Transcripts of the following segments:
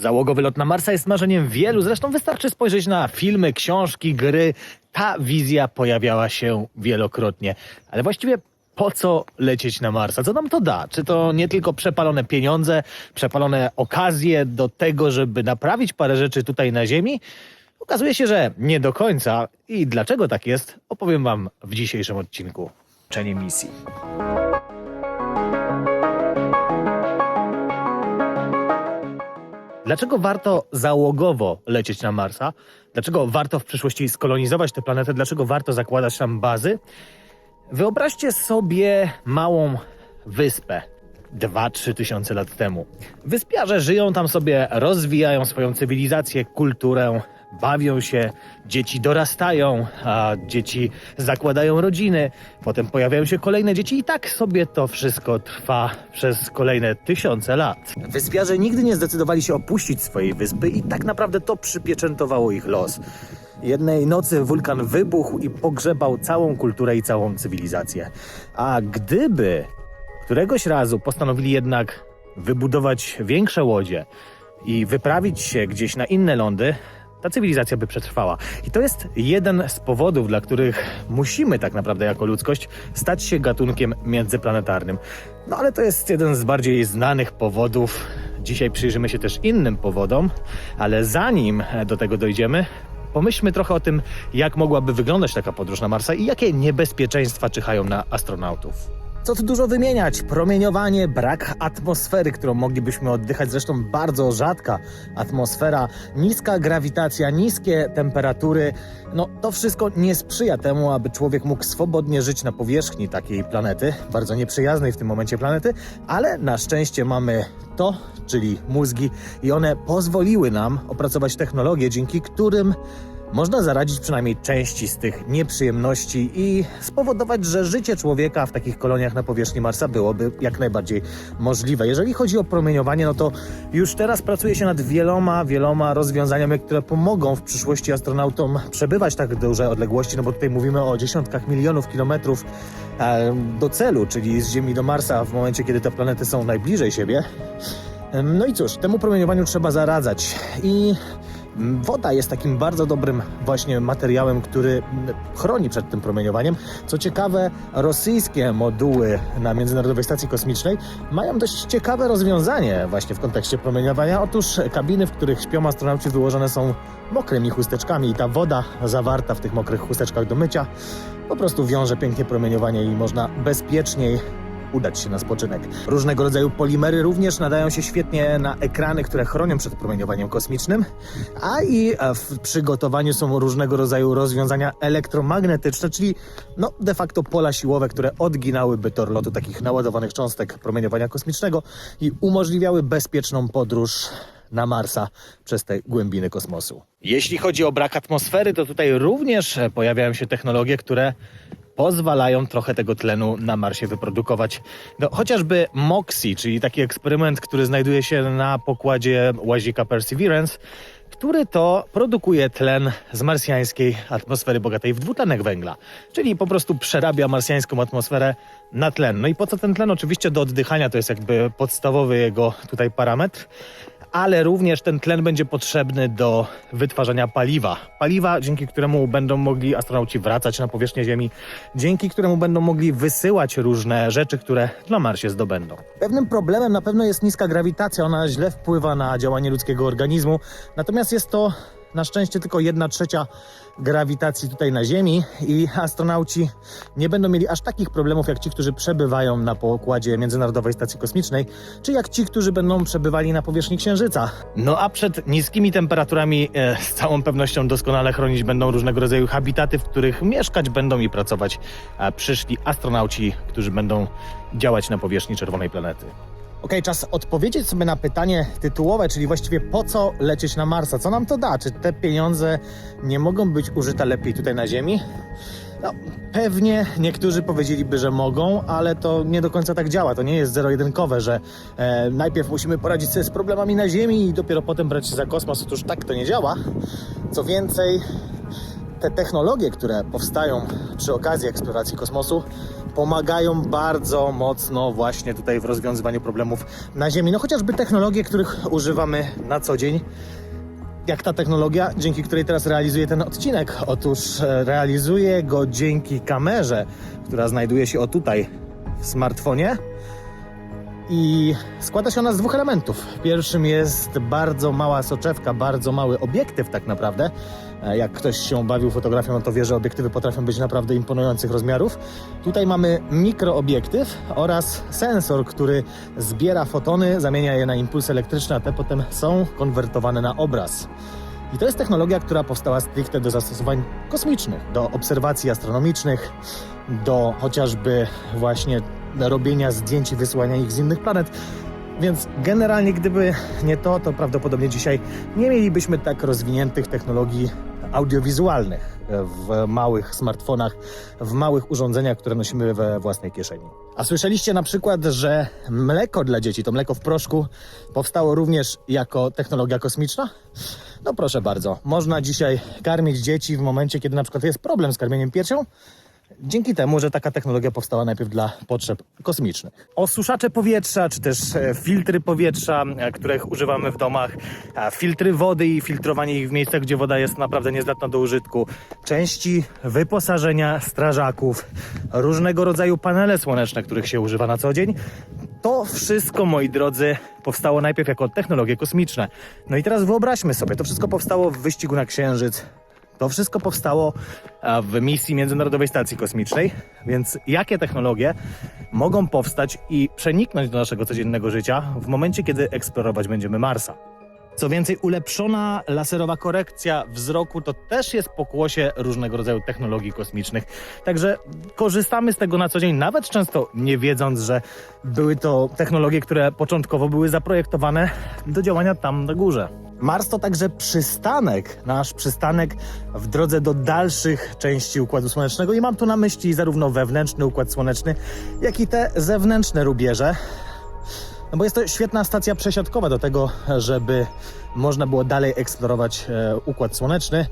Załogowy lot na Marsa jest marzeniem wielu, zresztą wystarczy spojrzeć na filmy, książki, gry. Ta wizja pojawiała się wielokrotnie. Ale właściwie po co lecieć na Marsa? Co nam to da? Czy to nie tylko przepalone pieniądze, przepalone okazje do tego, żeby naprawić parę rzeczy tutaj na Ziemi? Okazuje się, że nie do końca. I dlaczego tak jest, opowiem Wam w dzisiejszym odcinku. Czenie misji. Dlaczego warto załogowo lecieć na Marsa? Dlaczego warto w przyszłości skolonizować tę planetę? Dlaczego warto zakładać tam bazy? Wyobraźcie sobie małą wyspę 2-3 tysiące lat temu. Wyspiarze żyją tam sobie, rozwijają swoją cywilizację, kulturę, bawią się, dzieci dorastają, a dzieci zakładają rodziny, potem pojawiają się kolejne dzieci i tak sobie to wszystko trwa przez kolejne tysiące lat. Wyspiarze nigdy nie zdecydowali się opuścić swojej wyspy i tak naprawdę to przypieczętowało ich los. Jednej nocy wulkan wybuchł i pogrzebał całą kulturę i całą cywilizację. A gdyby któregoś razu postanowili jednak wybudować większe łodzie i wyprawić się gdzieś na inne lądy, ta cywilizacja by przetrwała. I to jest jeden z powodów, dla których musimy tak naprawdę jako ludzkość stać się gatunkiem międzyplanetarnym. No ale to jest jeden z bardziej znanych powodów. Dzisiaj przyjrzymy się też innym powodom, ale zanim do tego dojdziemy, pomyślmy trochę o tym, jak mogłaby wyglądać taka podróż na Marsa i jakie niebezpieczeństwa czyhają na astronautów. Co tu dużo wymieniać? Promieniowanie, brak atmosfery, którą moglibyśmy oddychać, zresztą bardzo rzadka atmosfera, niska grawitacja, niskie temperatury. No to wszystko nie sprzyja temu, aby człowiek mógł swobodnie żyć na powierzchni takiej planety, bardzo nieprzyjaznej w tym momencie planety, ale na szczęście mamy to, czyli mózgi i one pozwoliły nam opracować technologie, dzięki którym można zaradzić przynajmniej części z tych nieprzyjemności i spowodować, że życie człowieka w takich koloniach na powierzchni Marsa byłoby jak najbardziej możliwe. Jeżeli chodzi o promieniowanie, no to już teraz pracuje się nad wieloma, wieloma rozwiązaniami, które pomogą w przyszłości astronautom przebywać tak duże odległości, no bo tutaj mówimy o dziesiątkach milionów kilometrów e, do celu, czyli z Ziemi do Marsa w momencie, kiedy te planety są najbliżej siebie. No i cóż, temu promieniowaniu trzeba zaradzać i Woda jest takim bardzo dobrym właśnie materiałem, który chroni przed tym promieniowaniem. Co ciekawe, rosyjskie moduły na Międzynarodowej Stacji Kosmicznej mają dość ciekawe rozwiązanie właśnie w kontekście promieniowania. Otóż kabiny, w których śpią astronauci wyłożone są mokrymi chusteczkami i ta woda zawarta w tych mokrych chusteczkach do mycia po prostu wiąże pięknie promieniowanie i można bezpieczniej udać się na spoczynek. Różnego rodzaju polimery również nadają się świetnie na ekrany, które chronią przed promieniowaniem kosmicznym, a i w przygotowaniu są różnego rodzaju rozwiązania elektromagnetyczne, czyli no de facto pola siłowe, które odginałyby tor lotu takich naładowanych cząstek promieniowania kosmicznego i umożliwiały bezpieczną podróż na Marsa przez te głębiny kosmosu. Jeśli chodzi o brak atmosfery, to tutaj również pojawiają się technologie, które pozwalają trochę tego tlenu na Marsie wyprodukować. No, chociażby MOXIE, czyli taki eksperyment, który znajduje się na pokładzie łazika Perseverance, który to produkuje tlen z marsjańskiej atmosfery bogatej w dwutlenek węgla, czyli po prostu przerabia marsjańską atmosferę na tlen. No i po co ten tlen? Oczywiście do oddychania to jest jakby podstawowy jego tutaj parametr ale również ten tlen będzie potrzebny do wytwarzania paliwa. Paliwa, dzięki któremu będą mogli astronauci wracać na powierzchnię Ziemi, dzięki któremu będą mogli wysyłać różne rzeczy, które na Marsie zdobędą. Pewnym problemem na pewno jest niska grawitacja. Ona źle wpływa na działanie ludzkiego organizmu, natomiast jest to na szczęście tylko jedna trzecia grawitacji tutaj na Ziemi i astronauci nie będą mieli aż takich problemów jak ci, którzy przebywają na pokładzie Międzynarodowej Stacji Kosmicznej, czy jak ci, którzy będą przebywali na powierzchni Księżyca. No a przed niskimi temperaturami e, z całą pewnością doskonale chronić będą różnego rodzaju habitaty, w których mieszkać będą i pracować przyszli astronauci, którzy będą działać na powierzchni czerwonej planety. Okej, czas odpowiedzieć sobie na pytanie tytułowe, czyli właściwie po co lecieć na Marsa? Co nam to da? Czy te pieniądze nie mogą być użyte lepiej tutaj na Ziemi? No, pewnie niektórzy powiedzieliby, że mogą, ale to nie do końca tak działa. To nie jest zero-jedynkowe, że e, najpierw musimy poradzić sobie z problemami na Ziemi i dopiero potem brać się za kosmos. Otóż tak to nie działa. Co więcej, te technologie, które powstają przy okazji eksploracji kosmosu, pomagają bardzo mocno właśnie tutaj w rozwiązywaniu problemów na Ziemi. No chociażby technologie, których używamy na co dzień. Jak ta technologia, dzięki której teraz realizuję ten odcinek? Otóż e, realizuję go dzięki kamerze, która znajduje się o tutaj w smartfonie. I składa się ona z dwóch elementów. Pierwszym jest bardzo mała soczewka, bardzo mały obiektyw tak naprawdę. E, Jak ktoś się bawił fotografią, no to wie, że obiektywy potrafią być naprawdę imponujących rozmiarów. Tutaj mamy mikroobiektyw oraz sensor, który zbiera fotony, zamienia je na impulsy elektryczne, a te potem są konwertowane na obraz. I to jest technologia, która powstała stricte do zastosowań kosmicznych, do obserwacji astronomicznych, do chociażby właśnie robienia zdjęć i wysyłania ich z innych planet. Więc generalnie, gdyby nie to, to prawdopodobnie dzisiaj nie mielibyśmy tak rozwiniętych technologii audiowizualnych w małych smartfonach, w małych urządzeniach, które nosimy we własnej kieszeni. A słyszeliście na przykład, że mleko dla dzieci, to mleko w proszku, powstało również jako technologia kosmiczna? No proszę bardzo, można dzisiaj karmić dzieci w momencie, kiedy na przykład jest problem z karmieniem piersią, Dzięki temu, że taka technologia powstała najpierw dla potrzeb kosmicznych. Osuszacze powietrza, czy też e, filtry powietrza, e, których używamy w domach, filtry wody i filtrowanie ich w miejscach, gdzie woda jest naprawdę niezdatna do użytku, części wyposażenia strażaków, różnego rodzaju panele słoneczne, których się używa na co dzień. To wszystko, moi drodzy, powstało najpierw jako technologie kosmiczne. No i teraz wyobraźmy sobie, to wszystko powstało w wyścigu na Księżyc, to wszystko powstało a, w misji Międzynarodowej Stacji Kosmicznej, więc jakie technologie mogą powstać i przeniknąć do naszego codziennego życia w momencie, kiedy eksplorować będziemy Marsa? Co więcej, ulepszona laserowa korekcja wzroku to też jest pokłosie różnego rodzaju technologii kosmicznych. Także korzystamy z tego na co dzień, nawet często nie wiedząc, że były to technologie, które początkowo były zaprojektowane do działania tam na górze. Mars to także przystanek, nasz przystanek w drodze do dalszych części Układu Słonecznego i mam tu na myśli zarówno wewnętrzny Układ Słoneczny, jak i te zewnętrzne rubieże. No bo jest to świetna stacja przesiadkowa do tego, żeby można było dalej eksplorować e, Układ Słoneczny.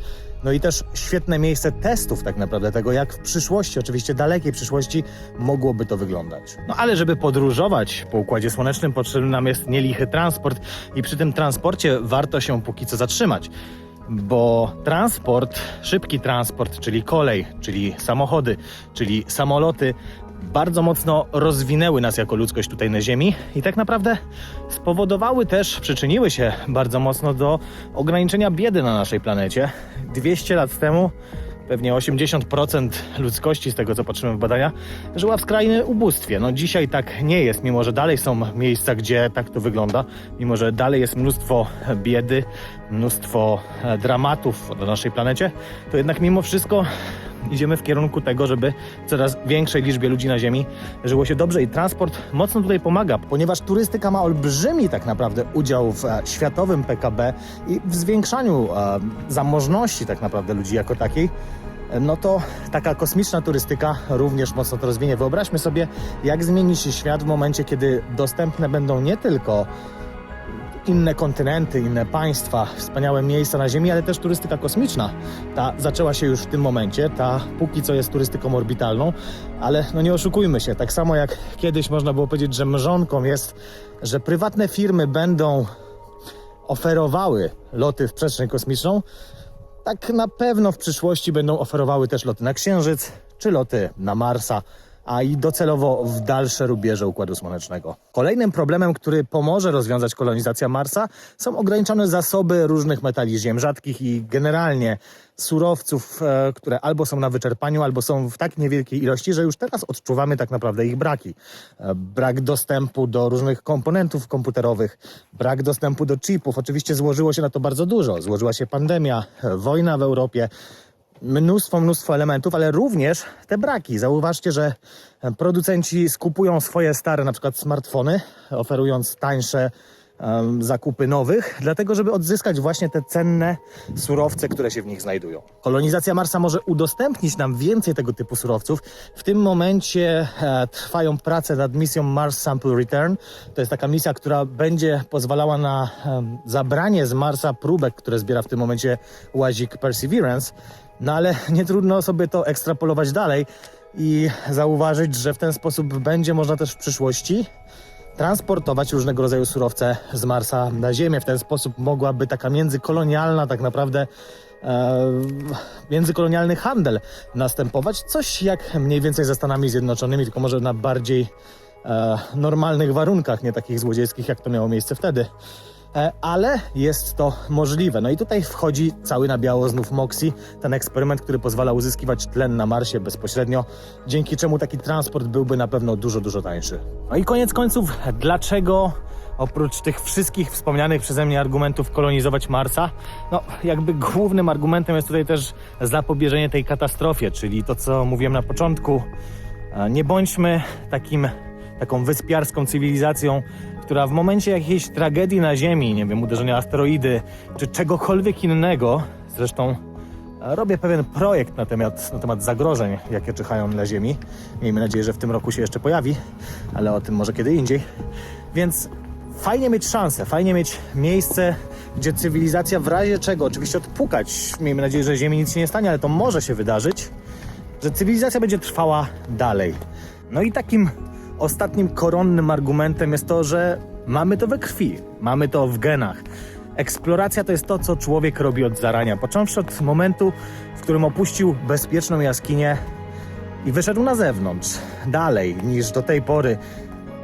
No i też świetne miejsce testów tak naprawdę tego, jak w przyszłości, oczywiście dalekiej przyszłości, mogłoby to wyglądać. No ale żeby podróżować po Układzie Słonecznym, potrzebny nam jest nielichy transport i przy tym transporcie warto się póki co zatrzymać. Bo transport, szybki transport, czyli kolej, czyli samochody, czyli samoloty, bardzo mocno rozwinęły nas jako ludzkość tutaj na Ziemi i tak naprawdę spowodowały też, przyczyniły się bardzo mocno do ograniczenia biedy na naszej planecie. 200 lat temu pewnie 80% ludzkości, z tego co patrzymy w badania, żyła w skrajnym ubóstwie. No dzisiaj tak nie jest, mimo że dalej są miejsca, gdzie tak to wygląda, mimo że dalej jest mnóstwo biedy, mnóstwo e, dramatów na naszej planecie, to jednak mimo wszystko idziemy w kierunku tego, żeby coraz większej liczbie ludzi na Ziemi żyło się dobrze i transport mocno tutaj pomaga, ponieważ turystyka ma olbrzymi tak naprawdę udział w e, światowym PKB i w zwiększaniu e, zamożności tak naprawdę ludzi jako takiej. No to taka kosmiczna turystyka również mocno to rozwinie. Wyobraźmy sobie, jak zmieni się świat w momencie, kiedy dostępne będą nie tylko inne kontynenty, inne państwa, wspaniałe miejsca na Ziemi, ale też turystyka kosmiczna. Ta zaczęła się już w tym momencie, ta póki co jest turystyką orbitalną, ale no nie oszukujmy się, tak samo jak kiedyś można było powiedzieć, że mrzonką jest, że prywatne firmy będą oferowały loty w przestrzeń kosmiczną, tak na pewno w przyszłości będą oferowały też loty na Księżyc czy loty na Marsa, a i docelowo w dalsze rubieże Układu Słonecznego. Kolejnym problemem, który pomoże rozwiązać kolonizację Marsa, są ograniczone zasoby różnych metali ziem rzadkich i generalnie surowców, e, które albo są na wyczerpaniu, albo są w tak niewielkiej ilości, że już teraz odczuwamy tak naprawdę ich braki. E, Brak dostępu do różnych komponentów komputerowych, brak dostępu do chipów. Oczywiście złożyło się na to bardzo dużo. Złożyła się pandemia, e, wojna w Europie, mnóstwo, mnóstwo elementów, ale również te braki. Zauważcie, że producenci skupują swoje stare, na przykład smartfony, oferując tańsze em, zakupy nowych, dlatego żeby odzyskać właśnie te cenne surowce, które się w nich znajdują. Kolonizacja Marsa może udostępnić nam więcej tego typu surowców. W tym momencie e, trwają prace nad misją Mars Sample Return. To jest taka misja, która będzie pozwalała na em, zabranie z Marsa próbek, które zbiera w tym momencie łazik Perseverance. No ale nie trudno sobie to ekstrapolować dalej i zauważyć, że w ten sposób będzie można też w przyszłości transportować różnego rodzaju surowce z Marsa na Ziemię. W ten sposób mogłaby taka międzykolonialna, tak naprawdę e, międzykolonialny handel następować. Coś jak mniej więcej ze Stanami Zjednoczonymi, tylko może na bardziej e, normalnych warunkach, nie takich złodziejskich, jak to miało miejsce wtedy. E, ale jest to możliwe. No i tutaj wchodzi cały na biało znów MOXIE, ten eksperyment, który pozwala uzyskiwać tlen na Marsie bezpośrednio, dzięki czemu taki transport byłby na pewno dużo, dużo tańszy. No i koniec końców, dlaczego oprócz tych wszystkich wspomnianych przeze mnie argumentów kolonizować Marsa, no jakby głównym argumentem jest tutaj też zapobieżenie tej katastrofie, czyli to, co mówiłem na początku, E, nie bądźmy takim, taką wyspiarską cywilizacją, która w momencie jakiejś tragedii na Ziemi, nie wiem, uderzenia asteroidy czy czegokolwiek innego, zresztą e, robię pewien projekt na temat, na temat zagrożeń, jakie czyhają na Ziemi. Miejmy nadzieję, że w tym roku się jeszcze pojawi, ale o tym może kiedy indziej. Więc fajnie mieć szansę, fajnie mieć miejsce, gdzie cywilizacja w razie czego, oczywiście odpukać, miejmy nadzieję, że Ziemi nic się nie stanie, ale to może się wydarzyć, że cywilizacja będzie trwała dalej. No i takim ostatnim koronnym argumentem jest to, że mamy to we krwi, mamy to w genach. Eksploracja to jest to, co człowiek robi od zarania, począwszy od momentu, w którym opuścił bezpieczną jaskinię i wyszedł na zewnątrz, dalej niż do tej pory.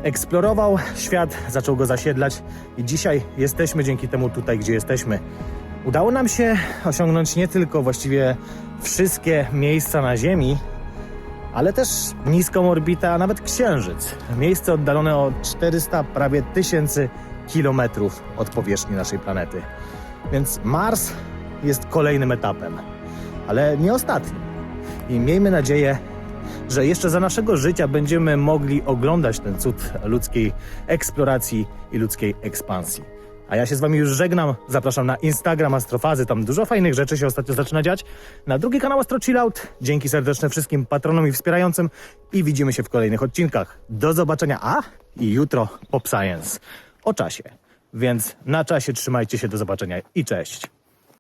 Eksplorował świat, zaczął go zasiedlać i dzisiaj jesteśmy dzięki temu tutaj, gdzie jesteśmy. Udało nam się osiągnąć nie tylko właściwie wszystkie miejsca na Ziemi, ale też niską orbitę, a nawet Księżyc. Miejsce oddalone o 400 prawie tysięcy kilometrów od powierzchni naszej planety. Więc Mars jest kolejnym etapem, ale nie ostatnim. I miejmy nadzieję, że jeszcze za naszego życia będziemy mogli oglądać ten cud ludzkiej eksploracji i ludzkiej ekspansji. A ja się z Wami już żegnam. Zapraszam na Instagram Astrofazy. Tam dużo fajnych rzeczy się ostatnio zaczyna dziać. Na drugi kanał Astro Chillout. Dzięki serdeczne wszystkim patronom i wspierającym. I widzimy się w kolejnych odcinkach. Do zobaczenia. A i jutro Pop Science. O czasie. Więc na czasie trzymajcie się. Do zobaczenia i cześć.